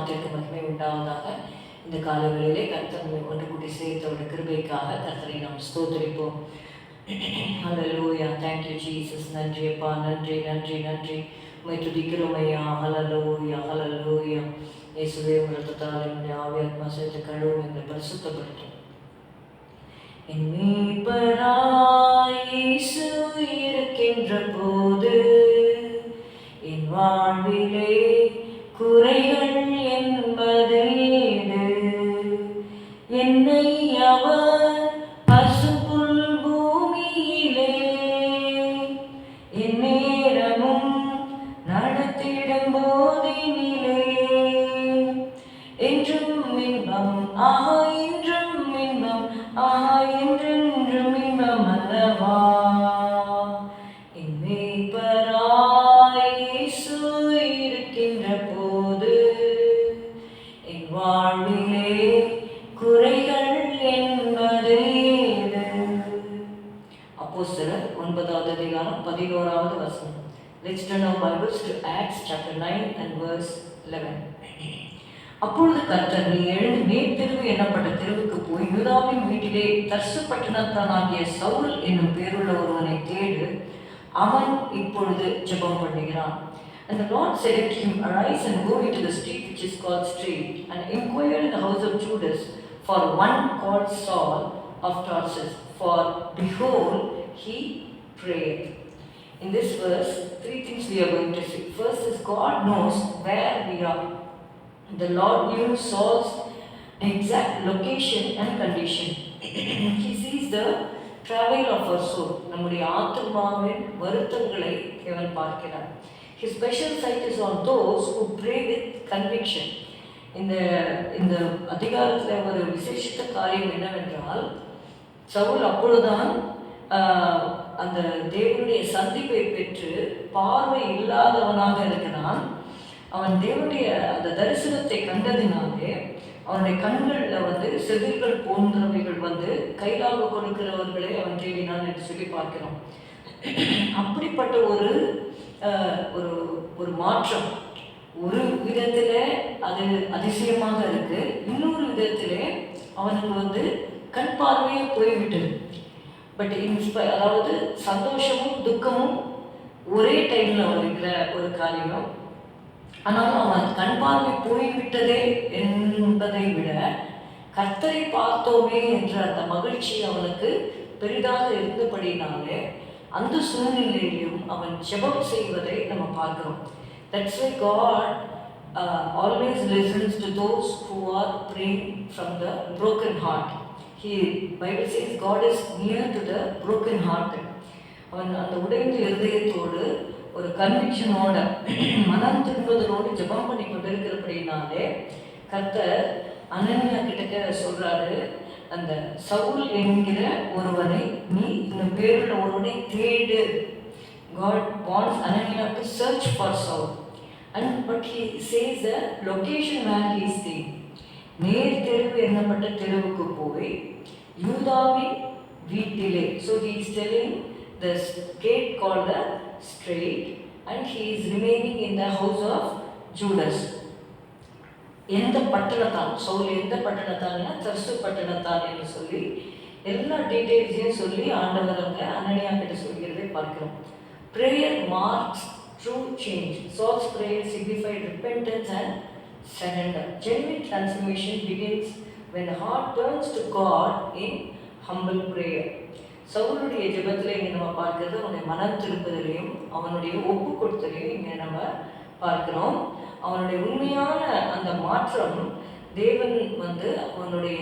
மாற்றிற்கு மகிமை உண்டாவதாக இந்த காலங்களிலே கர்த்தங்களை ஒன்று கூட்டி சேர்த்தவருடைய கிருபைக்காக கர்த்தரை நாம் ஸ்தோத்தரிப்போம். ஹalleluya thank you jesus. நன்றி அப்பா. நன்றி நன்றி நன்றி. உம்மை துதிக்கிறோம் ஐயா. ஹalleluya ஹalleluya இயேசுவே உங்கள் என்னுடைய ஆவி ஆத்மா சேர்த்து கழுவும் எங்களை பரிசுத்தப்படுத்தும். என் மீட்பராய் மேய்ப்பராய் இருக்கின்ற போது என் வாழ்விலே குறைகள் என்பது அப்போ சிலர் ஒன்பதாவது அதிகாரம் பதினோராவது வசனம். Let's turn our Bibles to Acts chapter 9 and verse 11. அப்பொழுது கர்த்தர் நீ எழுந்து தெருவு என்னப்பட்ட தெருவுக்கு போய் யூதாவின் வீட்டிலே தர்சு பட்டணத்தானாகிய சவுல் என்னும் பேருள்ள ஒருவனை தேடு. அவன் இப்பொழுது ஜெபம் பண்ணுகிறான் And the Lord said unto him, Arise and go into the street which is called Straight, and inquire in the house of Judas for one called Saul of Tarsus, for behold, he prayed. In this verse, three things we are going to see. First is God knows where we are. The Lord knew Saul's exact location and condition. he sees the travel of our soul. நம்முடைய ஆத்மாவின் வருத்தங்களை கேவல் பார்க்கிறார். His special sight is on those who pray with conviction. இந்த இந்த அதிகாரத்தில் ஒரு விசேஷித்த காரியம் என்னவென்றால் சவுல் அப்பொழுதுதான் அந்த தேவனுடைய சந்திப்பை பெற்று பார்வை இல்லாதவனாக இருக்கிறான் அவன் தேவனுடைய அந்த தரிசனத்தை கண்டதினாலே அவனுடைய கண்களில் வந்து செதில்கள் போன்றவைகள் வந்து கைலாக கொடுக்கிறவர்களை அவன் தேடினான் என்று சொல்லி பார்க்கிறோம். அப்படிப்பட்ட ஒரு ஒரு ஒரு மாற்றம். ஒரு விதத்தில் அது அதிசயமாக இருக்கு. இன்னொரு விதத்தில் அவனுக்கு வந்து கண் பார்வையே போய்விட்டது. பட் இன்ஸ்ப அதாவது சந்தோஷமும் துக்கமும் ஒரே டைமில் வருகிற ஒரு காரியம். ஆனால் அவன் கண் பார்வை போய்விட்டதே என்பதை விட கர்த்தரை பார்த்தோமே என்ற அந்த மகிழ்ச்சி அவனுக்கு பெரிதாக இருந்தபடினாலே அந்த சூழ்நிலையிலும் அவன் ஜெபம் செய்வதை நம்ம பார்க்கிறோம். That's why God always listens to those who are praying from the broken heart he Bible says God is near to the broken heart அவன் அந்த உடைந்த இருதயத்தோடு ஒரு கன்விக்ஷனோட மனம் திரும்புவதனோடு ஜெபம் பண்ணி கொண்டிருக்கிறபடினாலே கர்த்தர் அனன்யா கிட்டக்க சொல்றாரு அந்த சவுல் என்கிற ஒருவனை நீ இந்த பேருள்ள ஒருவனை தேடு. God wants Ananias to search for Saul and but he says the location where he is நேர் தெருவு என்னப்பட்ட தெருவுக்கு போய் யூதாவின் வீட்டிலே so he is telling the gate call the straight and he is remaining in the house of Judas எந்த பட்டணத்தான் சவுல் எந்த பட்டணத்தான்னா தர்சு பட்டணத்தான் என்று சொல்லி எல்லா டீட்டெயில்ஸையும் சொல்லி ஆண்டவர் அங்கே அனனியா கிட்ட சொல்கிறதை பார்க்கிறோம். Prayer marks true change souls prayer signified repentance and surrender genuine transformation begins when heart turns to God in humble prayer. சவுலுடைய ஜெபத்தில் இங்கே நம்ம பார்க்கறது அவனுடைய மனம் திருப்புதலையும் அவனுடைய ஒப்பு கொடுத்தலையும் இங்கே நம்ம பார்க்கிறோம் அவனுடைய உண்மையான அந்த மாற்றம் தேவன் வந்து அவனுடைய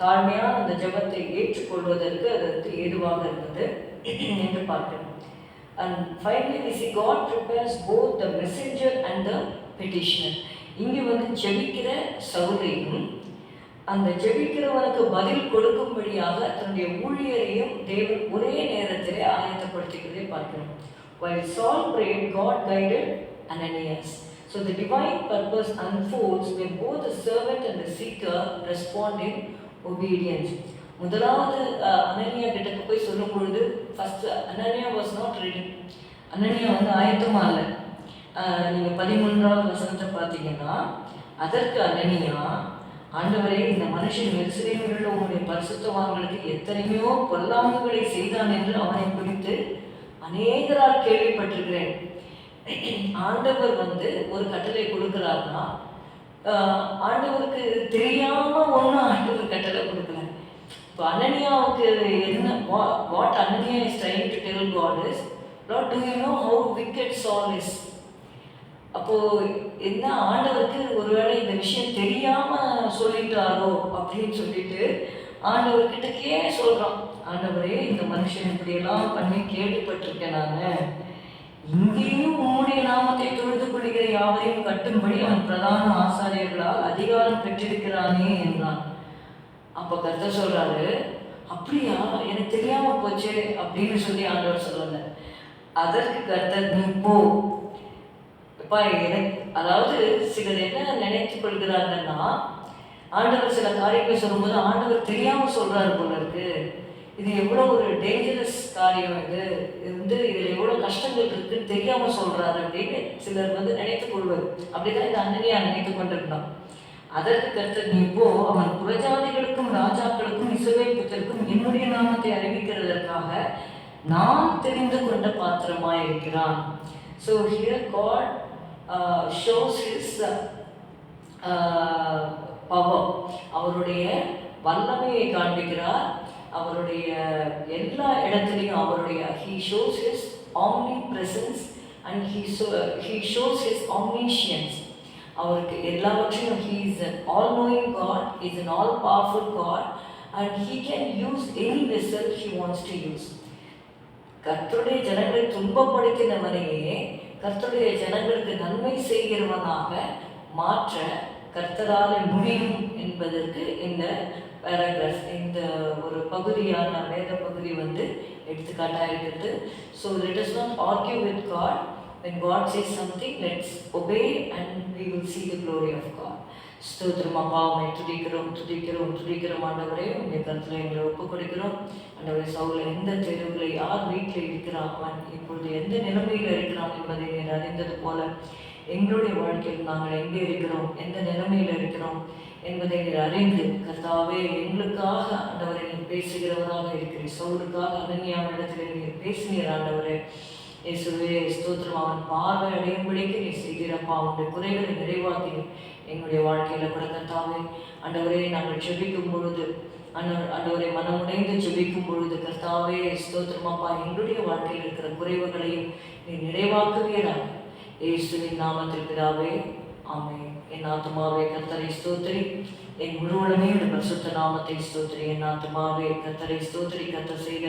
தாழ்மையான அந்த ஜெபத்தை ஏற்றுக்கொள்வதற்கு அது வந்து ஏதுவாக இருந்தது என்று பார்க்கிறோம் and finally, we see God prepares both the messenger and the petitioner. இங்கே வந்து ஜெபிக்கிற சவுலையும் அந்த ஜெபிக்கிறவனுக்கு பதில் கொடுக்கும்படியாக தன்னுடைய ஊழியரையும் தேவன் ஒரே நேரத்திலே ஆயத்தப்படுத்திக்கிறதை பார்க்கிறோம் While Saul prayed, God guided Ananias. So the divine purpose unfolds when both the servant and the seeker respond in obedience. முதலாவது அனன்யா கிட்டக்கு போய் சொல்லும் பொழுது first Ananias was not ready Ananias வந்து ஆயத்தமா இல்லை நீங்கள் பதிமூன்றாவது வசனத்தை பார்த்தீங்கன்னா அதற்கு அனன்யா ஆண்டவரே இந்த மனுஷன் எருசலேமில் உங்களுடைய பரிசுத்தவான்களுக்கு எத்தனையோ பொல்லாங்குகளை செய்தான் என்று அவனை குறித்து அநேகரால் கேள்விப்பட்டிருக்கிறேன். ஆண்டவர் வந்து ஒரு கட்டளை கொடுக்கிறார்னா ஆண்டவருக்கு தெரியாம ஒன்றும் ஆண்டவர் கட்டளை கொடுக்கல. இப்போ அனனியாவுக்கு என்ன what Ananias is trying to tell God is not to you know how wicked Saul is அப்போது என்ன ஆண்டவருக்கு ஒருவேளை இந்த விஷயம் தெரியாமல் சொல்லிட்டாரோ அப்படின்னு சொல்லிட்டு ஆண்டவர்கிட்டக்கே சொல்கிறோம் ஆண்டவரே இந்த மனுஷன் இப்படியெல்லாம் பண்ணி கேள்விப்பட்டிருக்கேன் நான். இங்கேயும் உம்முடைய நாமத்தை தொழுது கொள்கிற யாவரையும் கட்டும்படி அவன் பிரதான ஆசாரியர்களால் அதிகாரம் பெற்றிருக்கிறானே என்றான். அப்போ கர்த்தர் சொல்கிறாரு அப்படியா? எனக்கு தெரியாமல் போச்சு அப்படின்னு சொல்லி ஆண்டவர் சொல்லுவாங்க அதற்கு கர்த்தர் நீ போ. எனக்கு அதாவது சிலர் என்ன நினைத்து கொள்கிறாங்கன்னா ஆண்டவர் சில காரியங்களை சொல்லும்போது ஆண்டவர் தெரியாமல் சொல்கிறாரு போல இருக்கு. இது எவ்வளோ ஒரு டேஞ்சரஸ் காரியம் இது. இது வந்து இதில் எவ்வளோ கஷ்டங்கள் இருக்குன்னு தெரியாமல் சொல்கிறாரு அப்படின்னு சிலர் வந்து நினைத்து கொள்வது. அப்படிதான் இந்த அண்ணனியா நினைத்து கொண்டிருந்தான். அதற்கு கருத்து இப்போ அவன் புறஜாதிகளுக்கும் ராஜாக்களுக்கும் இசுவை புத்தருக்கும் என்னுடைய நாமத்தை அறிவிக்கிறதற்காக நான் தெரிந்து கொண்ட பாத்திரமாக இருக்கிறான். So here God shows his power அவருடைய வல்லமையை காண்பிக்கிறார். அவருடைய எல்லா இடத்துலையும் அவருடைய he shows his omnipresence and he show he shows his omniscience அவருக்கு எல்லாவற்றையும் he is an all knowing God is an all powerful God and he can use any vessel he wants to use கர்த்தருடைய ஜனங்களை துன்பப்படுத்தினவனையே கர்த்தருடைய ஜனங்களுக்கு நன்மை செய்கிறவனாக மாற்ற கர்த்தரால் முடியும் என்பதற்கு இந்த பேராகிராஃப் இந்த ஒரு பகுதியான வேத பகுதி வந்து எடுத்துக்காட்டாக இருக்கிறது so let us not argue with God when God says something let's obey and we will see the glory of God. ஸ்தோத்திரம் அப்பா உண்மை துடிக்கிறோம் துடிக்கிறோம் துடிக்கிறோம் ஆண்டவரே உங்கள் கருத்தில் எங்களை ஒப்புக் கொடுக்கிறோம் ஆண்டவரே சவுல எந்த தெருவில் யார் வீட்டில் இருக்கிறான்? அவன் இப்பொழுது எந்த நிலைமையில் இருக்கிறான் என்பதை நீர் அறிந்தது போல எங்களுடைய வாழ்க்கையில் நாங்கள் எங்கே இருக்கிறோம்? எந்த நிலைமையில் இருக்கிறோம்? என்பதை நீர் அறிந்து கர்த்தாவே எங்களுக்காக ஆண்டவரை நீர் பேசுகிறவராக இருக்கிறீர். சவுலுக்காக இடத்துல நீர் பேசினீர் ஆண்டவரே. இயேசுவே ஸ்தோத்திரம். அவன் பார்வை அடையும்படிக்கு நீ செய்கிறப்பா அவனுடைய குறைகளை நிறைவாக்கி எங்களுடைய வாழ்க்கையில் கூட கர்த்தாவே. ஆண்டவரே நாங்கள் செபிக்கும் பொழுது ஆண்டவர் ஆண்டவரை மனமுடைந்து ஜெபிக்கும் பொழுது கர்த்தாவே ஸ்தோத்திரமாப்பா எங்களுடைய வாழ்க்கையில் இருக்கிற குறைவுகளையும் நீ நிறைவாக்குவீராக. இயேசுவின் நாமத்தில் பிதாவே ஆமே என் ஆத்மாவே கத்தரை ஸ்தோத்திரி. என் முழுவதுமே பரிசுத்த நாமத்தை ஸ்தோத்திரி. என் ஆத்மாவே கத்தரை ஸ்தோத்திரி. கத்த செய்த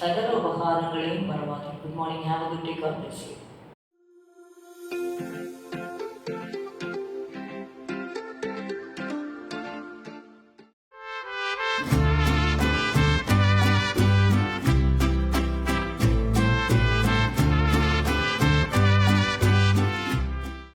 சகல உபகாரங்களையும் மறவாதே. Good morning have a good day God bless you